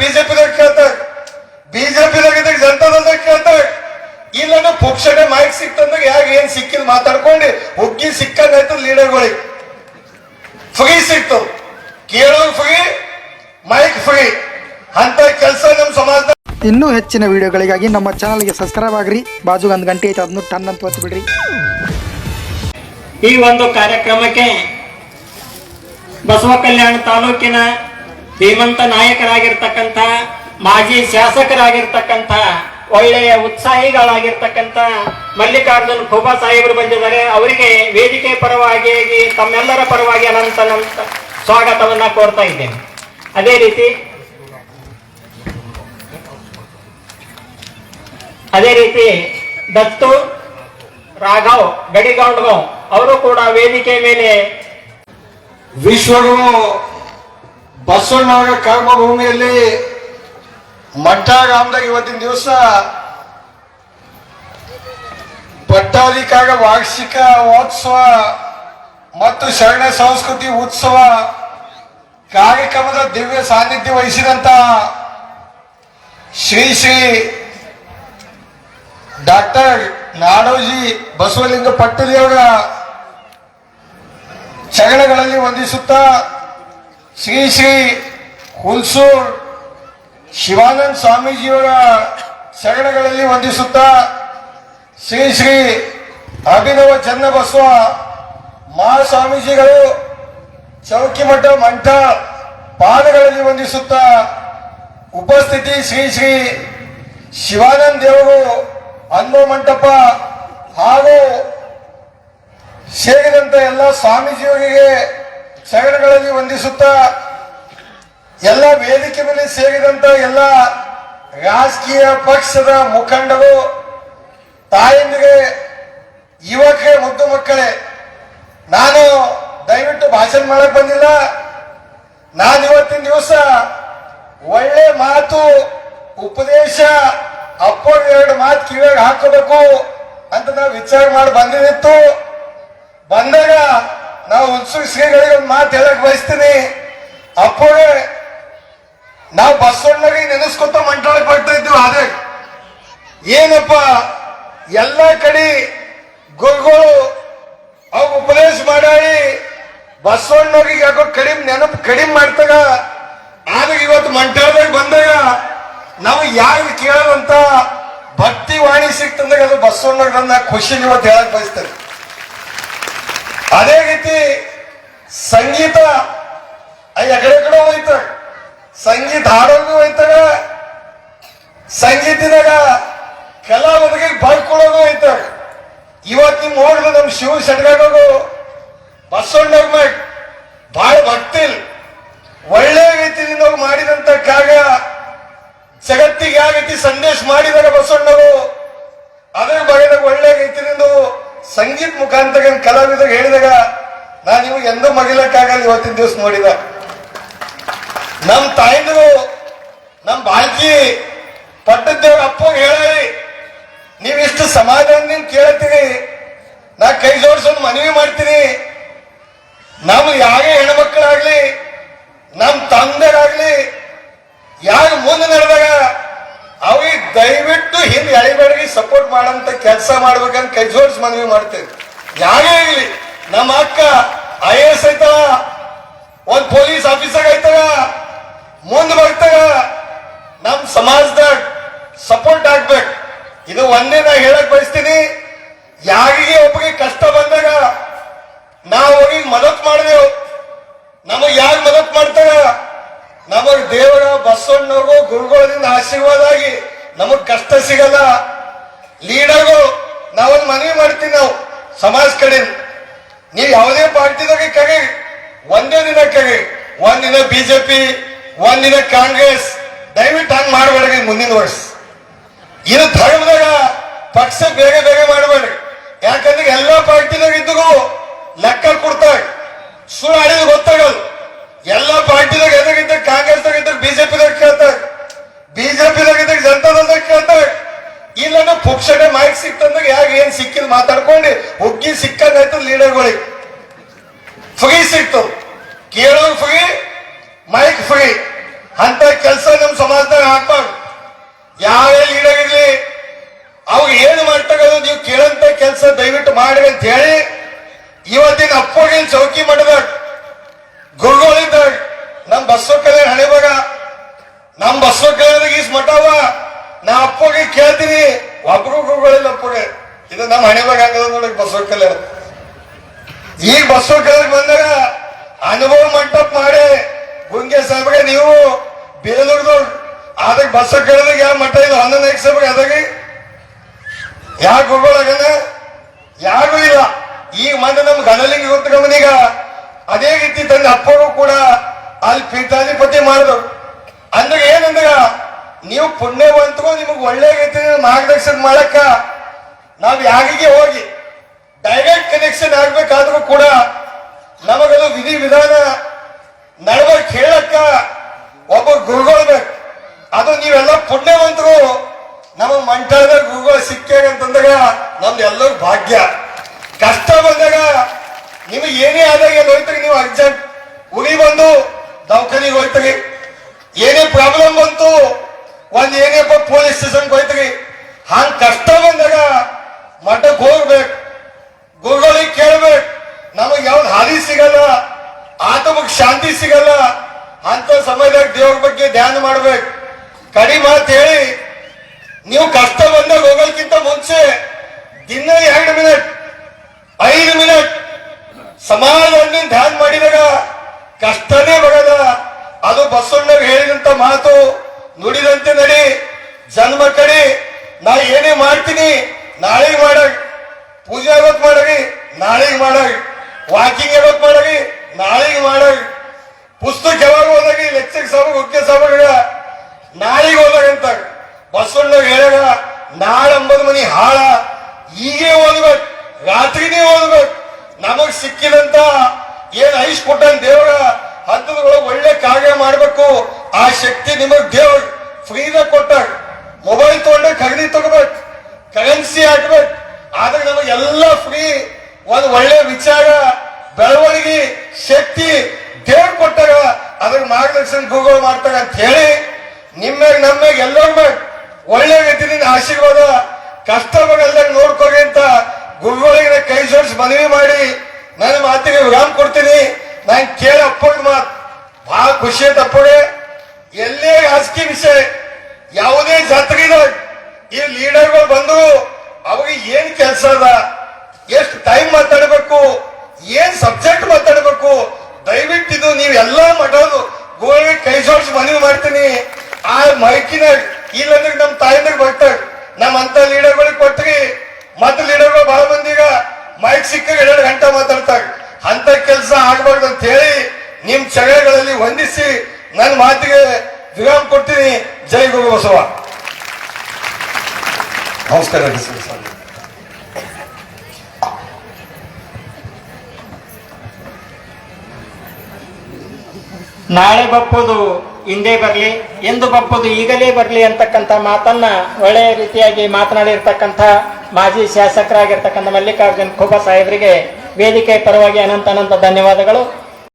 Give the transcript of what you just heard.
ಬಿಜೆಪಿದಾಗ ಕೇಳ್ತಾರೆ. ಬಿಜೆಪಿದಾಗ ಇದ್ದಾಗ ಜನತಾದಲ್ದಾಗ ಕೇಳ್ತಾರೆ. ಇಲ್ಲನ ಪುಕ್ಷಣೆ ಮೈಕ್ ಸಿಕ್ತಂದಾಗ ಯಾಕೆ ಏನ್ ಸಿಕ್ಕಿದ್ ಮಾತಾಡ್ಕೊಂಡು ಹುಗ್ಗಿ ಸಿಕ್ಕಂಗಾಯ್ತು ಲೀಡರ್ಗಳಿಗೆ. ಫ್ರೀ ಸಿಕ್ತು. ಕೇಳೋ ಫ್ರೀ ಮೈಕ್ ಫ್ರೀ. ಅಂತ ಕೆಲಸ ನಮ್ಮ ಸಮಾಜದ ಇನ್ನೂ ಹೆಚ್ಚಿನ ವಿಡಿಯೋಗಳಿಗಾಗಿ ನಮ್ಮ ಚಾನಲ್ಗೆ ಸಬ್ಸ್ಕ್ರೈಬ್ ಆಗ್ರಿ. ಬಾಜು ಒಂದು ಗಂಟೆ ಐತೆ ಅದನ್ನು ಟನ್ ಅಂತ ಒತ್ತಿ ಬಿಡ್ರಿ. ಈ ಒಂದು ಕಾರ್ಯಕ್ರಮಕ್ಕೆ ಬಸವ ಕಲ್ಯಾಣ ತಾಲೂಕಿನ ಧೀಮಂತ ನಾಯಕರಾಗಿರ್ತಕ್ಕಂಥ, ಮಾಜಿ ಶಾಸಕರಾಗಿರ್ತಕ್ಕಂಥ, ಒಳ್ಳೆಯ ಉತ್ಸಾಹಿಗಳಾಗಿರ್ತಕ್ಕಂಥ ಮಲ್ಲಿಕಾರ್ಜುನ್ ಖೋಬಾ ಸಾಹೇಬರು ಬಂದಿದ್ದಾರೆ. ಅವರಿಗೆ ವೇದಿಕೆ ಪರವಾಗಿ ತಮ್ಮೆಲ್ಲರ ಪರವಾಗಿ ಅನಂತ ಅನಂತ ಸ್ವಾಗತವನ್ನ ಕೋರ್ತಾ ಇದ್ದೇನೆ. ಅದೇ ರೀತಿ ಅದೇ ರೀತಿ ದತ್ತು ರಾಘವ್ ಗಡಿಗೌಂಡ್ಗಾಂವ್ ಅವರು ಕೂಡ ವೇದಿಕೆ ಮೇಲೆ ವಿಶ್ವಗುರು ಬಸವಣ್ಣವರ ಕರ್ಮಭೂಮಿಯಲ್ಲಿ ಮಠ ಗ್ರಾಮದಾಗ ಇವತ್ತಿನ ದಿವಸ ಪಟ್ಟಾಧಿಕಾರ ವಾರ್ಷಿಕ ಮಹೋತ್ಸವ ಮತ್ತು ಶರಣ ಸಂಸ್ಕೃತಿ ಉತ್ಸವ ಕಾರ್ಯಕ್ರಮದ ದಿವ್ಯ ಸಾನ್ನಿಧ್ಯ ವಹಿಸಿದಂತ ಶ್ರೀ ಶ್ರೀ ಡಾಕ್ಟರ್ ನಾಡೋಜಿ ಬಸವಲಿಂಗ ಪಟ್ಟದಿಯವರ ಚರಣಗಳಲ್ಲಿ ವಂದಿಸುತ್ತಾ ಶ್ರೀ ಶ್ರೀ ಹುಲ್ಸೂರ್ ಶಿವಾನಂದ ಸ್ವಾಮೀಜಿಯವರ ಶರಣಗಳಲ್ಲಿ ವಂದಿಸುತ್ತಾ ಶ್ರೀ ಶ್ರೀ ಅಭಿನವ ಚನ್ನಬಸವ ಮಹಾಸ್ವಾಮೀಜಿಗಳು ಚೌಕಿಮಠ ಮಂಠ ಪಾದಗಳಲ್ಲಿ ವಂದಿಸುತ್ತಾ ಉಪಸ್ಥಿತಿ ಶ್ರೀ ಶ್ರೀ ಶಿವಾನಂದ ದೇವರು ಅನ್ಮ ಮಂಟಪ ಹಾಗೂ ಸೇರಿದಂತೆ ಎಲ್ಲ ಸ್ವಾಮೀಜಿಯವರಿಗೆ ಶರಣಗಳಲ್ಲಿ ವಂದಿಸುತ್ತಾ ಎಲ್ಲ ವೇದಿಕೆ ಮೇಲೆ ಸೇರಿದಂತ ಎಲ್ಲ ರಾಜಕೀಯ ಪಕ್ಷದ ಮುಖಂಡರು ತಾಯಂದಿಗೆ ಯುವಕರೇ ಮುದ್ದು ಮಕ್ಕಳೇ, ನಾನು ದಯವಿಟ್ಟು ಭಾಷಣ ಮಾಡಕ್ ಬಂದಿಲ್ಲ. ನಾನು ಇವತ್ತಿನ ದಿವಸ ಒಳ್ಳೆ ಮಾತು, ಉಪದೇಶ ಅಪ್ಪ ಎರಡು ಮಾತು ಕಿವಿಯಾಗಿ ಹಾಕೋಬೇಕು ಅಂತ ನಾವು ವಿಚಾರ ಮಾಡಿ ಬಂದಿತ್ತು ಬಂದಾಗ ನಾವು ಹುಣಸೂರು ಶ್ರೀಗಳಿಗೆ ಒಂದು ಮಾತು ಹೇಳಕ್ ಬಯಸ್ತೀನಿ. ಅಪ್ಪೋಗೆ ನಾವು ಬಸವಣ್ಣಗೆ ನೆನೆಸ್ಕೊತ ಮಂಟಾಳಕ್ಕೆ ಬರ್ತಾ ಇದ್ವಿ ಅದೇ ಏನಪ್ಪ, ಎಲ್ಲ ಕಡೆ ಗುರುಗಳು ಅವ್ ಉಪದೇಶ ಮಾಡಿ ಬಸವಣ್ಣವ್ರಿಗೆ ಯಾಕೋ ಕಡಿಮೆ ನೆನಪು ಕಡಿಮೆ ಮಾಡ್ತಾಗ, ಆದ್ರೆ ಇವತ್ತು ಮಂಟಾಳದಾಗ ಬಂದಾಗ ನಾವು ಯಾರು ಕೇಳುವಂತ ಭಕ್ತಿ ವಾಣಿ ಸಿಕ್ತಂದಾಗ ಅದು ಬಸವಣ್ಣಗಳನ್ನ ಖುಷಿ ಇವತ್ತು ಹೇಳಕ್ ಬಯಸ್ತೇನೆ ಅದೇ ರೀತಿ ಸಂಗೀತ ಎಕಡೆ ಕಡೆ ಹೋಯ್ತ. ಸಂಗೀತ ಹಾಡೋದು ಹೋಯ್ತಾಗ ಸಂಗೀತದಾಗ ಕಲಾವಿದರಿಗೆ ಬೈಕೊಳ್ಳೋದು ಹೋಯ್ತಾಗ ಇವತ್ತು ನಿಮ್ ಹೋಗ್ಲು ನಮ್ಮ ಶಿವ ಸಡ್ಗಾಡೋದು ಬಸವಣ್ಣವ್ರ ಮ್ಯಾಗ ಬಹಳ ಭಕ್ತಿ. ಒಳ್ಳೆ ರೀತಿಯಿಂದ ಅವ್ರು ಮಾಡಿದಂತ ಕಾಗ ಜಗತ್ತಿಗೆ ಯಾವ ರೀತಿ ಸಂದೇಶ ಮಾಡಿದಾಗ ಬಸವಣ್ಣವರು ಅದ್ರ ಬಗ್ಗೆ ಒಳ್ಳೆ ರೀತಿಯಿಂದ ಸಂಗೀತ ಮುಖಾಂತರ ಕಲಾವಿದಾಗ ಹೇಳಿದಾಗ, ನಾನು ನೀವು ಎಂದೂ ಮಗಿಲಕ್ಕಾಗಲ್ಲ ಇವತ್ತಿನ ದಿವಸ ನೋಡಿದ. ನಮ್ ತಾಯಿಂದರು, ನಮ್ ಬಾಲ್ಕಿ, ಪಟ್ಟದ್ದೇವ್ರ ಅಪ್ಪ ಹೇಳಿ ನೀವಿಷ್ಟು ಸಮಾಧಾನದಿಂದ ಕೇಳ್ತೀರಿ ನಾ ಕೈ ಜೋಡಿಸೋದು ಮನವಿ ಮಾಡ್ತೀನಿ. ನಮ್ಮ ಯಾರೇ ಹೆಣ್ಮಕ್ಳಾಗ್ಲಿ, ನಮ್ ತಂದೆಗಾಗ್ಲಿ, ಯಾರು ಮುಂದೆ ನಡೆದಾಗ, ಅವ್ರಿಗೆ ದಯವಿಟ್ಟು ಹಿಂದೆ ಎಳಿಬೇಡಿಗೆ ಸಪೋರ್ಟ್ ಮಾಡಂತ ಕೆಲಸ ಮಾಡ್ಬೇಕಂತ ಕೈ ಜೋಡಿಸಿ ಮನವಿ ಮಾಡ್ತೇವೆ ಯಾರೇ ಆಗಲಿ ನಮ್ಮ ಅಕ್ಕ ಐ ಎಸ್ ಐತ ಒಂದ್ ಪೊಲೀಸ್ ಆಫೀಸರ್ ಐತವ ಮುಂದೆ ಬರ್ತಾಗ ನಮ್ ಸಮಾಜದಾಗ ಸಪೋರ್ಟ್ ಆಗ್ಬೇಕು. ಇದು ಒಂದೇ ನಾ ಹೇಳಕ್ ಬಯಸ್ತೀನಿ. ಯಾರಿಗೆ ಒಬ್ಬರಿಗೆ ಕಷ್ಟ ಬಂದಾಗ ನಾವು ಅವ್ರಿಗೆ ಮದತ್ ಮಾಡಿದೆವು. ನಮಗ್ ಯಾರು ಮದತ್ ಮಾಡ್ತಾರ? ನಮಗ್ ದೇವರ ಬಸವಣ್ಣವ್ರಿಗೂ ಗುರುಗಳಿಂದ ಆಶೀರ್ವಾದ ಆಗಿ ನಮಗ್ ಕಷ್ಟ ಸಿಗಲ್ಲ. ಲೀಡರ್ಗಳು ನಾವೊಂದು ಮನವಿ ಮಾಡ್ತೀವಿ ನಾವು. ಸಮಾಜ ಕಡೆ, ನೀವು ಯಾವುದೇ ಪಾರ್ಟಿದಾಗ ಕರೆ, ಒಂದೇ ದಿನ ಕರಿ, ಒಂದ್ ದಿನ ಬಿಜೆಪಿ ದಿನ ಕಾಂಗ್ರೆಸ್, ದಯವಿಟ್ಟು ಹಂಗ್ ಮಾಡಬೇಡ್ರಿ ಮುಂದಿನ ವರ್ಷ. ಇದು ಧರ್ಮದಾಗ ಪಕ್ಷ ಬೇಗ ಬೇಗ ಮಾಡಬೇಡ್ರಿ. ಯಾಕಂದ್ರೆ ಎಲ್ಲಾ ಪಾರ್ಟಿದಾಗ ಇದ್ದು ಲೆಕ್ಕ ಕೊಡ್ತಾರೆ. ಸುಳ್ಳು ಆಡಿದ್ರೆ ಗೊತ್ತಾಗಲ್ಲ ಎಲ್ಲ ಪಾರ್ಟಿದಾಗ ಎದಾಗಿದ್ದ ಕಾಂಗ್ರೆಸ್ದಾಗ ಇದ್ದಾಗ ಬಿಜೆಪಿದಾಗ ಕೇಳ್ತಾರೆ ಬಿಜೆಪಿದಾಗ ಇದ್ದಾಗ ಜನತಾದಲ್ದಾಗ ಕೇಳ್ತಾರೆ ಇಲ್ಲನ ಪುಕ್ಷಣೆ ಮೈಕ್ ಸಿಕ್ತಂದಾಗ ಏನು ಸಿಕ್ಕಿದ್ ಮಾತಾಡ್ಕೊಂಡು ಹುಗ್ಗಿ ಸಿಕ್ಕಂಗಾಯ್ತು ಲೀಡರ್ಗಳಿಗೆ. ಫುಗಿ ಸಿಕ್ತು. ಕೇಳೋ ಫುಗಿ, ಮೈಕ್ ಫುಗಿ. ಅಂತ ಕೆಲಸ ನಮ್ಮ ಸಮಾಜ ಸಮಾಜದಾಗ ಹಾಕ್ಬಾರ್ದು ಯಾರೇ ಲೀಡರ್ ಇರ್ಲಿ, ಅವ್ರು ಏನು ಮಾಡ್ತಾಗದು ನೀವು ಕೇಳಂತ ಕೆಲಸ ದಯವಿಟ್ಟು ಮಾಡಿ ಅಂತ ಹೇಳಿ, ಇವತ್ತಿನ ಅಪ್ಪಗಿನ ಚೌಕಿ ಮಾಡಿದಾಗ ಗುರುಗಳಿದ್ದಾಗ ನಮ್ ಬಸವ ಕಲ್ಯಾಣ ಹಣೆ ನಮ್ಮ ನಮ್ ಬಸವ ಕಲ್ಯಾಣದಾಗ ಈಸ್ ಮಠವ ನಾ ಅಪ್ಪಗೆ ಕೇಳ್ತೀನಿ. ಒಬ್ರು ಗುರುಗಳಿಲ್ಲ ಅಪ್ಪಗೆ. ಇದು ನಮ್ಮ ಹಣೆ ಬಗ್ಗೆ ಹಂಗದ ನೋಡಿ ಬಸವ ಕಲ್ಯಾಣ. ಈಗ ಬಸವ ಬಂದಾಗ ಅನುಭವ ಮಂಟಪ ಮಾಡಿ ಗುಂಗೆ ಸಾಹೇಬ್ಗೆ ನೀವು ಬೇಲೂರ್ದವ್ರು ಅದಕ್ಕೆ ಬಸವ ಕಲ್ಯಾಣದಾಗ ಯಾವ ಮಠ ಇಲ್ಲ? ಹನ್ನೊಂದು ಸಾಹೇಬ್ಗೆ ಅದಾಗಿ? ಯಾವ ಗುರುಗಳಾಗನ ಯಾರು ಇಲ್ಲ. ಈಗ ಮೊನ್ನೆ ನಮ್ ಗಣಲಿಂಗ ಇವತ್ತು ಗಮನೀಗ ಅದೇ ರೀತಿ ತಂದ ಅಪ್ಪಗೂ ಕೂಡ ಅಲ್ಲಿ ಪೀಠಾಧಿಪತಿ ಮಾಡಿದ್ರು ಅಂದ್ರೆ ಏನಂದ್ರ, ನೀವು ಪುಣ್ಯವಂತರು, ನಿಮಗೆ ಒಳ್ಳೆ ರೀತಿ ಮಾರ್ಗದರ್ಶನ ಮಾಡಕ್ಕ ನಾವ್ ಯಾರಿಗೆ ಹೋಗಿ ಡೈರೆಕ್ಟ್ ಕನೆಕ್ಷನ್ ಆಗ್ಬೇಕಾದ್ರೂ ಕೂಡ ನಮಗದು ವಿಧಿ ವಿಧಾನ ನಡವಳಿಕೆ ಹೇಳಕ್ಕ ಒಬ್ಬ ಗುರುಗಳು ಬೇಕು. ಅದು ನೀವೆಲ್ಲ ಪುಣ್ಯವಂತರು. ನಮಗೆ ಮಂಟಾದ ಗುರುಗಳು ಸಿಕ್ಕ್ಯಾಗ ಅಂತಂದಾಗ ನಮ್ದು ಎಲ್ಲರೂ ಭಾಗ್ಯ. ಕಷ್ಟ ಬಂದಾಗ ನಿಮಗೆ ಏನೇ ಆದಾಗ ಎಲ್ಲಿ ನೀವು ಅರ್ಜೆಂಟ್ ಉರಿ ಬಂದು ದವಾಖಾನಿಗೆ ಹೋಯ್ತಾಗಿ ಏನೇ ಪ್ರಾಬ್ಲಮ್ ಬಂತು, ಒಂದು ಏನೇ ಪೊಲೀಸ್ ಸ್ಟೇಷನ್ಗೆ ಹೋಯ್ತಾಗಿ ಹಂಗೆ ಕಷ್ಟ ಬಂದಾಗ ಮಠಕ್ಕೆ ಹೋಗ್ಬೇಕು, ಗುರುಗಳಿಗೆ ಕೇಳ್ಬೇಕು, ನಮಗ್ ಯಾವ್ದು ಹಾದಿ ಸಿಗಲ್ಲ ಆತ್ಮಕ್ ಶಾಂತಿ ಸಿಗಲ್ಲ ಅಂತ ಸಮಯದಾಗ ದೇವ್ರ ಬಗ್ಗೆ ಧ್ಯಾನ ಮಾಡ್ಬೇಕು. ಕಡಿ ಮಾತು ಹೇಳಿ, ನೀವು ಕಷ್ಟ ಬಂದಾಗ ಹೋಗೋಕ್ಕಿಂತ ಮುಂಚೆ ದಿನ ಎರಡು ಮಿನಿಟ್, ಐದು ಮಿನಿಟ್ ಒಂದಿನ ಧ್ಯಾನ ಮಾಡಿದಾಗ ಕಷ್ಟನೇ ಬರದ. ಅದು ಬಸವಣ್ಣ ಹೇಳಿದಂತ ಮಾತು ನುಡಿದಂತೆ ನಡಿ. ಜನ್ಮ ಕಡಿ, ನಾ ಏನೇ ಮಾಡ್ತೀನಿ ನಾಳೆಗೆ ಮಾಡಾಗ, ಪೂಜೆ ಯಾವತ್ ಮಾಡಿ ನಾಳೆಗೆ ಮಾಡಾಗ, ವಾಕಿಂಗ್ ಯಾವತ್ ಮಾಡಿ ನಾಳೆಗೆ ಮಾಡಾಗ, ಪುಸ್ತಕ ಯಾವಾಗ ಹೋದಾಗಿ ಲೆಕ್ಚರ್ ಸಭೆಗೆ ಮುಖ್ಯ ಸಭೆಗ ನಾಳೆಗೆ ಹೋದಾಗ ಅಂತ ಬಸವಣ್ಣ ಹೇಳಾಗ ನಾಳೆ ಅಂಬದ್ ಮನಿ ಹಾಳ, ಈಗೇ ಓದ್ಬೇಕು, ರಾತ್ರಿನೇ ಓದ್ಬೇಕು. ನಮಗ್ ಸಿಕ್ಕಿದಂತ ಏನ್ ಐಸ್ ಕೊಟ್ಟ ದೇವ್ರ ಹಂತದೊಳಗೆ ಒಳ್ಳೆ ಕಾರ್ಯ ಮಾಡ್ಬೇಕು, ಆ ಶಕ್ತಿ ನಿಮಗ್ ದೇವ್ರ ಫ್ರೀದಾಗ ಕೊಟ್ಟಾಗ. ಮೊಬೈಲ್ ತಗೊಂಡ ಖರೀದಿ ತಗೋಬೇಕು. ಕರೆನ್ಸಿ ಹಾಕ್ಬೇಕು. ಆದ್ರೆ ನಮಗೆಲ್ಲ ಫ್ರೀ ಒಂದು ಒಳ್ಳೆ ವಿಚಾರ, ಬೆಳವಣಿಗೆ, ಶಕ್ತಿ ದೇವ್ರು ಕೊಟ್ಟಾಗ ಅದ್ರ ಮಾರ್ಗದರ್ಶನ ಗೂಗಲ್ ಮಾಡ್ತಾರ ಅಂತ ಹೇಳಿ ನಿಮ್ಮಾಗ ನಮ್ಮಾಗ ಎಲ್ಲರ ಒಳ್ಳೆ ರೀತಿಯಿಂದ ಆಶೀರ್ವಾದ ಕಷ್ಟ ಎಲ್ಲ ನೋಡ್ಕೋರಿ ಅಂತ ಗುರುಗಳಿಗೆ ಕೈ ಜೋಡಿಸಿ ಮನವಿ ಮಾಡಿ ನನ್ನ ಮಾತಿಗೆ ವಿರಾಮ ಕೊಡ್ತೀನಿ. ನಾನು ಕೇಳಿ ಅಪ್ಪಗ ಮಾತು. ಬಹಳ ಖುಷಿ ಅಪ್ಪಗೆ. ಎಲ್ಲೇ ರಾಜಕೀಯ ವಿಷಯ, ಯಾವುದೇ ಜಾತ್ರೆದಾಗ ಈ ಲೀಡರ್ಗಳು ಬಂದು ಅವಾಗ ಏನ್ ಕೆಲಸ ಅದ? ಎಷ್ಟು ಟೈಮ್ ಮಾತಾಡಬೇಕು? ಏನ್ ಸಬ್ಜೆಕ್ಟ್ ಮಾತಾಡಬೇಕು? ದಯವಿಟ್ಟು ಇದು ನೀವು ಎಲ್ಲಾ ಮಾಡೋದು. ಗೋಳಿಗೆ ಕೈ ಜೋಡಿಸಿ ಮನವಿ ಮಾಡ್ತೀನಿ. ಆ ಮೈಕಿನ ಇಲ್ಲಂದ್ರೆ ನಮ್ಮ ತಾಯಿಂದಾಗ ಬರ್ತಾರೆ. ನಮ್ಮ ಅಂತ ಲೀಡರ್ಗಳಿಗೆ ಕೊಟ್ರಿ. ಮತ್ತ ಲೀಡರ್ಗಳು ಬಹಳ ಮಂದಿಗ ಮೈಕ್ ಸಿಕ್ಕ ಎರಡು ಗಂಟೆ ಮಾತಾಡ್ತಾರೆ. ಅಂತ ಕೆಲಸ ಆಗ್ಬಾರ್ದು ಅಂತ ಹೇಳಿ ನಿಮ್ ಚಗಳಗಳಲ್ಲಿ ವಂದಿಸಿ ನನ್ನ ಮಾತಿಗೆ ವಿರಾಮ ಕೊಡ್ತೀನಿ. ಜೈ ಗುರು ಬಸವ. ನಮಸ್ಕಾರ ನಾಳೆ ಬಪ್ಪುದು ಹಿಂದೆ ಬರಲಿ ಎಂದು ಬಪ್ಪುದು ಈಗಲೇ ಬರಲಿ ಅಂತಕ್ಕಂಥ ಮಾತನ್ನ ಒಳ್ಳೆಯ ರೀತಿಯಾಗಿ ಮಾತನಾಡಿರ್ತಕ್ಕಂಥ ಮಾಜಿ ಶಾಸಕರಾಗಿರ್ತಕ್ಕಂಥ ಮಲ್ಲಿಕಾರ್ಜುನ್ ಖೋಬಾ ಸಾಹೇಬರಿಗೆ ವೇದಿಕೆ ಪರವಾಗಿ ಅನಂತ ಅನಂತ ಧನ್ಯವಾದಗಳು.